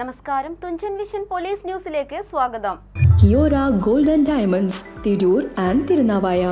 നമസ്കാരം. Thunchan vision police ന്യൂസിലേക്ക് സ്വാഗതം. Kiora golden diamonds Tirur and Thirunavaya.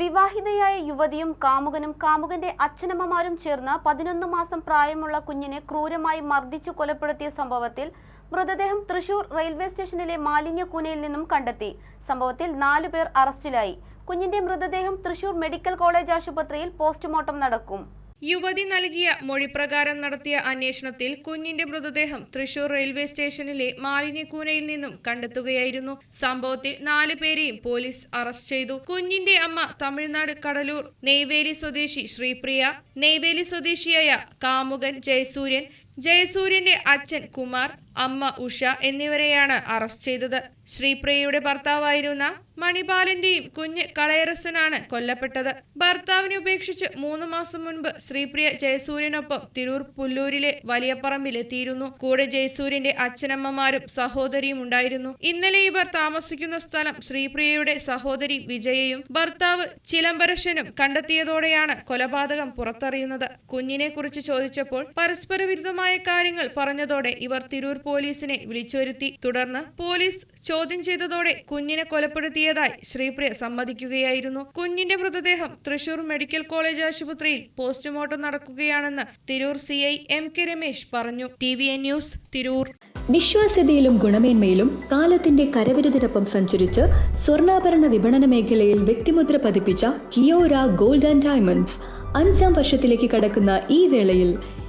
വിവാഹിതയായ യുവതിയും കാമുകനും കാമുകന്റെ അച്ഛനമ്മമാരും ചേർന്ന് പതിനൊന്ന് മാസം പ്രായമുള്ള കുഞ്ഞിനെ ക്രൂരമായി മർദ്ദിച്ചു കൊലപ്പെടുത്തിയ സംഭവത്തിൽ മൃതദേഹം തൃശൂർ റെയിൽവേ സ്റ്റേഷനിലെ മാലിന്യ കൂനയിൽ നിന്നും കണ്ടെത്തി. സംഭവത്തിൽ നാലു പേർ അറസ്റ്റിലായി. കുഞ്ഞിന്റെ മൃതദേഹം തൃശൂർ മെഡിക്കൽ കോളേജ് ആശുപത്രിയിൽ പോസ്റ്റ്മോർട്ടം നടക്കും. യുവതി നൽകിയ മൊഴിപ്രകാരം നടത്തിയ അന്വേഷണത്തിൽ കുഞ്ഞിന്റെ മൃതദേഹം തൃശൂർ റെയിൽവേ സ്റ്റേഷനിലെ മാലിന്യക്കൂനയിൽ നിന്നും കണ്ടെത്തുകയായിരുന്നു. സംഭവത്തിൽ നാല് പേരെയും പോലീസ് അറസ്റ്റ് ചെയ്തു. കുഞ്ഞിന്റെ അമ്മ തമിഴ്നാട് കടലൂർ നെയ്വേലി സ്വദേശി ശ്രീപ്രിയ നെയ്വേലി സ്വദേശിയായ കാമുകൻ ജയസൂര്യൻ ജയസൂര്യന്റെ അച്ഛൻ കുമാർ അമ്മ ഉഷ എന്നിവരെയാണ് അറസ്റ്റ് ചെയ്തത്. ശ്രീപ്രിയയുടെ ഭർത്താവായിരുന്ന മണിപാലന്റെയും കുഞ്ഞ് കളയരസനാണ് കൊല്ലപ്പെട്ടത്. ഭർത്താവിനെ ഉപേക്ഷിച്ച് മൂന്ന് മാസം മുൻപ് ശ്രീപ്രിയ ജയസൂര്യനൊപ്പം തിരൂർ പുല്ലൂരിലെ വലിയപ്പറമ്പിലെത്തിയിരുന്നു കൂടെ ജയസൂര്യന്റെ അച്ഛനമ്മമാരും സഹോദരിയും ഉണ്ടായിരുന്നു. ഇന്നലെ ഇവർ താമസിക്കുന്ന സ്ഥലം ശ്രീപ്രിയയുടെ സഹോദരി വിജയയും ഭർത്താവ് ചിലംബരശനും കണ്ടെത്തിയതോടെയാണ് കൊലപാതകം പുറത്തറിയുന്നത്. കുഞ്ഞിനെ കുറിച്ച് ചോദിച്ചപ്പോൾ പരസ്പര വിരുദ്ധമായ കാര്യങ്ങൾ പറഞ്ഞതോടെ ഇവർ തിരൂർ പോലീസിനെ വിളിച്ചുവരുത്തി തുടർന്ന് പോലീസ് ചോദ്യം ചെയ്തതോടെ കുഞ്ഞിനെ കൊലപ്പെടുത്തിയതായി ശ്രീപ്രിയ സമ്മതിക്കുകയായിരുന്നു. കുഞ്ഞിന്റെ മൃതദേഹം തൃശൂർ മെഡിക്കൽ കോളേജ് ആശുപത്രിയിൽ പോസ്റ്റ്മോർട്ടം നടക്കുകയാണെന്ന് Tirur C I M K Ramesh പറഞ്ഞു. T V N news Tirur. വിശ്വാസ്യതയിലും ഗുണമേന്മയിലും കാലത്തിന്റെ കരവിരുതിനൊപ്പം സഞ്ചരിച്ച് സ്വർണാഭരണ വിപണന മേഖലയിൽ വ്യക്തിമുദ്ര പതിപ്പിച്ച കിയോര ഗോൾഡ് ആൻഡ് ഡയമണ്ട്സ് അഞ്ചാം വർഷത്തിലേക്ക് കടക്കുന്ന ഈ വേളയിൽ